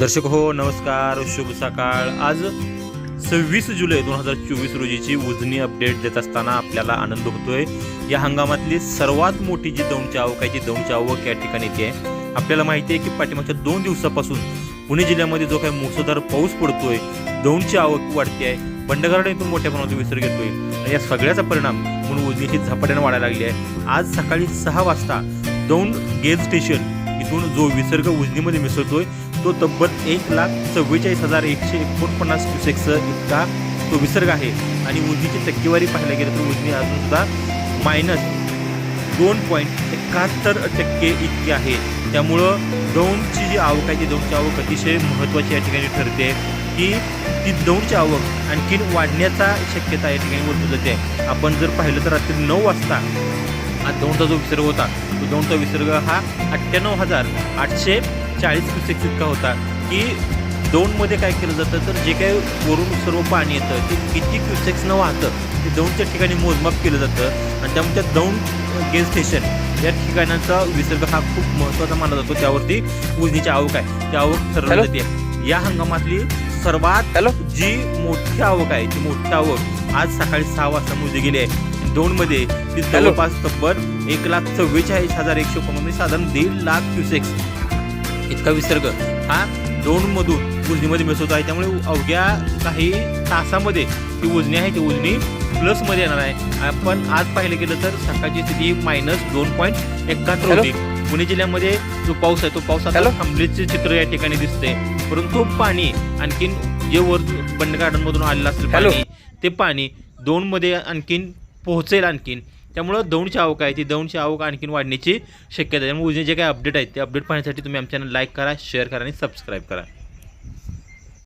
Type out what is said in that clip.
दर्शक हो नमस्कार शुभ सकाळ. आज सव्वीस जुलै दोन हजार चोवीस रोजीची उजनी अपडेट देत असताना आपल्याला आनंद होतोय. या हंगामातली सर्वात मोठी जी दौंडची आवक आहे ती दौंडची आवक या ठिकाणी ती आहे आपल्याला माहिती आहे की पाठीमागच्या दोन दिवसापासून पुणे जिल्ह्यामध्ये जो काही मुसळधार पाऊस पडतोय दौंडची आवक वाढते आहे. बंडगारडा इथून मोठ्या प्रमाणात विसर्ग येतोय आणि या सगळ्याचा परिणाम म्हणून उजनीची झपाट्याने वाढायला लागली आहे. आज सकाळी सहा वाजता दौंड गेज स्टेशन इथून जो विसर्ग उजनीमध्ये मिसळतोय तो तब्बल एक लाख चव्वेचाळीस हजार एकशे एकोणपन्नास क्युसेक्स इतका तो विसर्ग आहे. आणि उजनीची टक्केवारी पाहायला गेलं तर उजनी अजूनसुद्धा मायनस दोन पॉईंट एकाहत्तर टक्के इतकी आहे. त्यामुळं दौंडची जी आवक आहे ती दौंडची आवक अतिशय महत्त्वाची या ठिकाणी ठरते की ती दौंडची आवक आणखीन वाढण्याचा शक्यता या ठिकाणी वर्तवत जाते. आपण जर पाहिलं तर रात्री नऊ वाजता हा दौंडचा जो विसर्ग होता तो दौंडचा विसर्ग हा अठ्ठ्याण्णव हजार आठशे चाळीस क्युसेक्स इतका होता की दौंडमध्ये काय केलं जातं तर जे काही वरून सर्व पाणी येतं ते किती क्युसेक्सनं वाहतं ते दौंडच्या ठिकाणी मोजमाप केलं जातं. आणि त्यामुळे त्या दौंड गेज स्टेशन या ठिकाणाचा विसर्ग हा खूप महत्त्वाचा मानला जातो. त्यावरती उजनीची आवक आहे. ती आवक ठरवली? जाते या हंगामातली सर्वात हॅलो? जी मोठी आवक आहे ती मोठी आवक आज सकाळी सहा वाजता मोजली गेली आहे. दोनमध्ये ती? जवळपास तब्बल एक लाख चव्वेचाळीस हजार एकशे एकोणमध्ये साधारण दीड लाख क्युसेक्स इतका विसर्ग हा दोनमधून उजनीमध्ये मिसळतो आहे त्यामुळे अवघ्या काही तासामध्ये ती उजनी आहे ती उजनी प्लसमध्ये येणार आहे आपण आज पाहिलं गेलं तर सकाळची स्थिती मायनस दोन पॉईंट एकाहत्तर? होती पुणे जिल्ह्यामध्ये जो पाऊस आहे तो पाऊस आता? थांबल्याचे चित्र या ठिकाणी दिसते परंतु पाणी आणखीन जे वर बंड गार्डन मधून आलेलं असेल? पाणी ते पाणी दोन मध्ये आणखीन पोहोचेल आणखीन त्यामुळं दौंडची आवक आहे. ती दौंडची आवक आणखीन वाढण्याची शक्यता आहे. त्यामुळे उजे जे काही अपडेट आहेत ते अपडेट पाहण्यासाठी तुम्ही आमच्या लाईक करा शेअर करा आणि सबस्क्राईब करा.